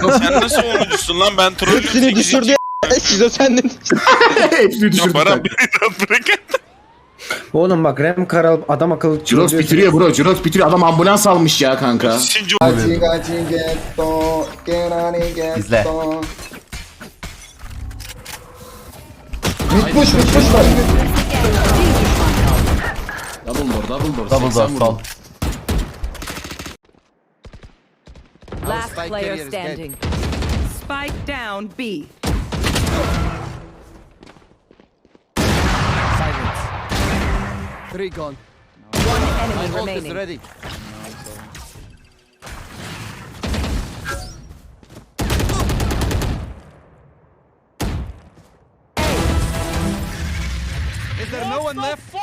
Sen nasıl oyuncusun lan ben trollüm Hepsini 8. düşürdü ya. Şizo sendin. Hepsini Ya kanka. beni rahat bırak. Oğlum bak Rem Karal adam akıllı Ciroz bitiriyor bro. Ciroz bitiriyor. Adam ambulans almış ya kanka. İzle. Bitmiş bitmiş var. Double door, double door. Double 80 door sol. Player standing. Spike down B. Three gone. One enemy Ult is remaining. ready. Is there no one left?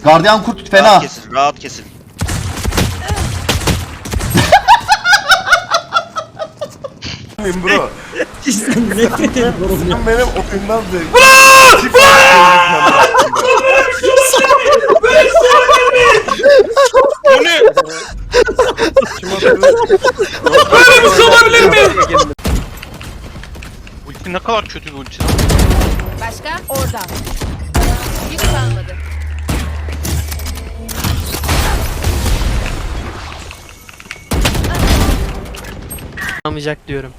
Gardiyan kurt fena. Rahat kesin, rahat kesin. Bro. benim oyundan zevk. Bu ne? Ulti ne kadar kötü bir ulti lan. Başka? Orada. Hiç kalmadı. Anlamayacak diyorum.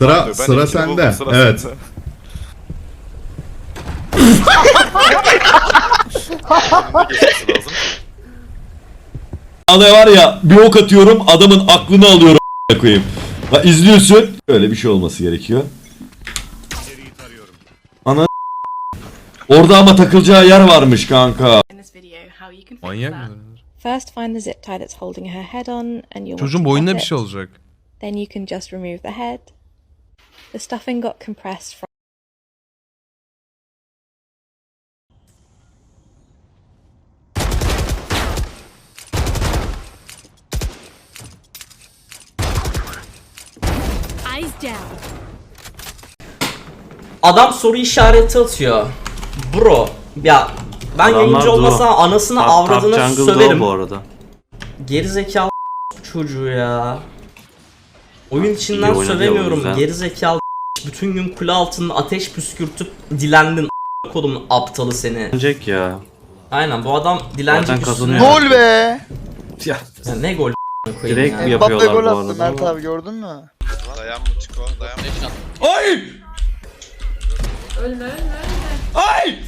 Sıra Ben sıra sende. buldum, sıra evet. sende. Ana var ya bir ok atıyorum adamın aklını alıyorum koyayım. Ha, izliyorsun. Öyle bir şey olması gerekiyor. Ana Orada ama takılacağı yer varmış kanka. Manyak mı? First find the zip tie that's holding her head on and you'll Çocuğun boynuna bir şey olacak. Then you can just remove the head. The stuffing got compressed from Eyes down. Adam soru işareti atıyor. Bro ya ben yayıncı olmasam anasını avradını söverim. bu arada. Geri zekalı çocuğu ya. Oyun içinden oynadı ya o sövemiyorum. yüzden. Geri zekalı bütün gün kule altında ateş püskürtüp dilendin a**ına kodumun aptalı seni. Ölecek ya. Aynen bu adam dilenci Zaten kazanıyor. Gol be! Ya ne gol a**ına koyayım Direkt ya. yapıyorlar bu arada? Mert abi gördün mü? Dayan mı Çiko? Dayan mı? Ay!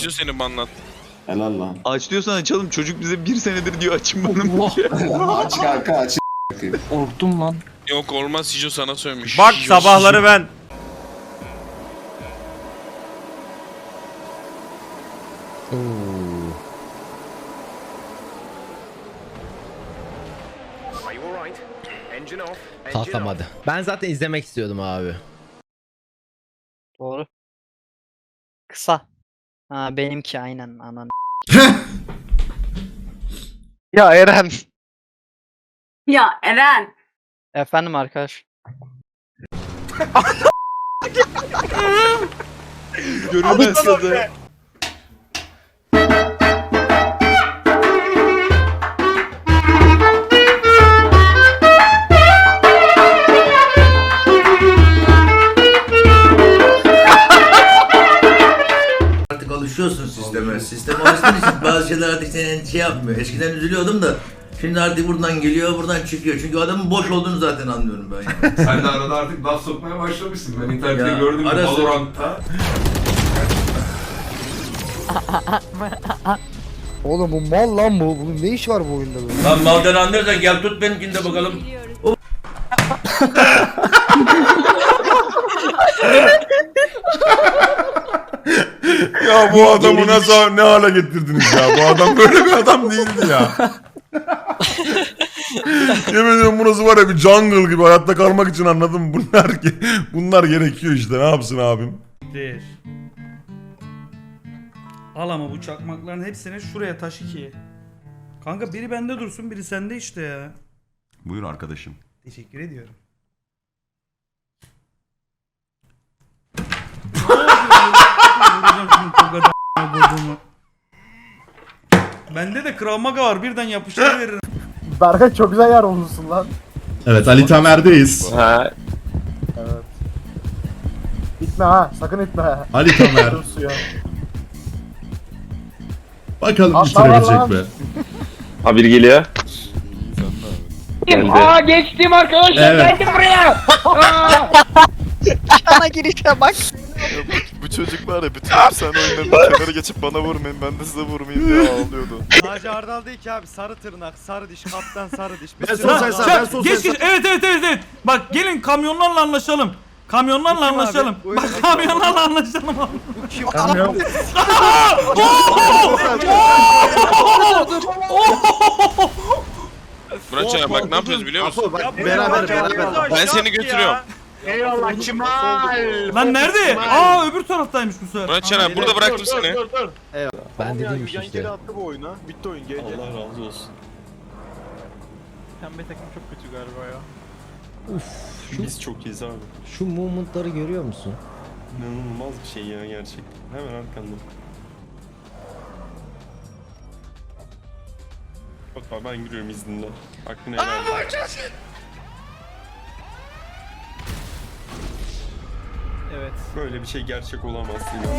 Şu seni banlat. Helal lan. Aç diyorsan açalım. Çocuk bize bir senedir diyor açın bana. aç kanka aç. Korktum lan. Yok olmaz Sijo sana sövmüş. Bak Sijo, sabahları ben. Kalkamadı. Ben zaten izlemek istiyordum abi. Doğru. Kısa. Ha benimki aynen anan. ya Eren. Ya Eren. Efendim arkadaş. Görünmez kaza. Artık alışıyorsun sisteme. Sisteme alıştığın için bazı şeyler artık seni şey yapmıyor. Eskiden üzülüyordum da şimdi artık buradan geliyor, buradan çıkıyor. Çünkü adamın boş olduğunu zaten anlıyorum ben. Yani. Sen de arada artık laf sokmaya başlamışsın. Ben internette Ya, gördüm ara sıra- Valorant'ta. Oğlum bu mal lan bu. Bunun ne iş var bu oyunda böyle? Lan maldan anlıyorsan gel tut benimkini de bakalım. Ya bu adamı nasıl ne hale getirdiniz ya? Bu adam böyle bir adam değildi ya. Yemin ediyorum burası var ya bir jungle gibi hayatta kalmak için anladım. Bunlar ki bunlar gerekiyor işte. Ne yapsın abim? Al ama bu çakmakların hepsini şuraya taş ikiye. Kanka biri bende dursun biri sende işte ya. Buyur arkadaşım. Teşekkür ediyorum. Bende de Krav Maga var birden yapıştırıveririm. Berkay çok güzel yer olmuşsun lan. Evet Ali Tamer'deyiz. Ha. Evet. İtme ha. Sakın itme ha. Ali Tamer. Dur suya. Bakalım Atla var bitirebilecek lan. mi? Ha biri geliyor. Aa geçtim arkadaşlar. Evet. buraya. Ana girişe bak. Çocuk var ya bütün hapishane oyunlarında kenara geçip bana vurmayın ben de size vurmayayım diye ağlıyordu. Hacı Ardal değil ki abi sarı tırnak, sarı diş, kaptan sarı diş. Ben sol sen sağ, ben sol sen Geç sağ. geç evet evet evet evet. Bak gelin kamyonlarla anlaşalım. Kamyonlarla anlaşalım. Bak kamyonlarla anlaşalım abi. Kamyon. Muratcan bak ne yapıyoruz biliyor musun? Bak beraber beraber. Ben seni götürüyorum. Eyvallah Kemal. Lan nerede? Aa öbür taraftaymış bu sefer. Muratcan abi burada bıraktım seni. Ben dediğim işte. attı bu oyuna. Bitti oyun GG. Allah razı olsun. Pembe takım çok kötü galiba ya. Biz çok iyiyiz abi. Şu movement'ları görüyor musun? İnanılmaz bir şey ya gerçekten. Hemen arkanda. Bak abi ben giriyorum izninle. Hakkını helal Böyle bir şey gerçek olamaz inan.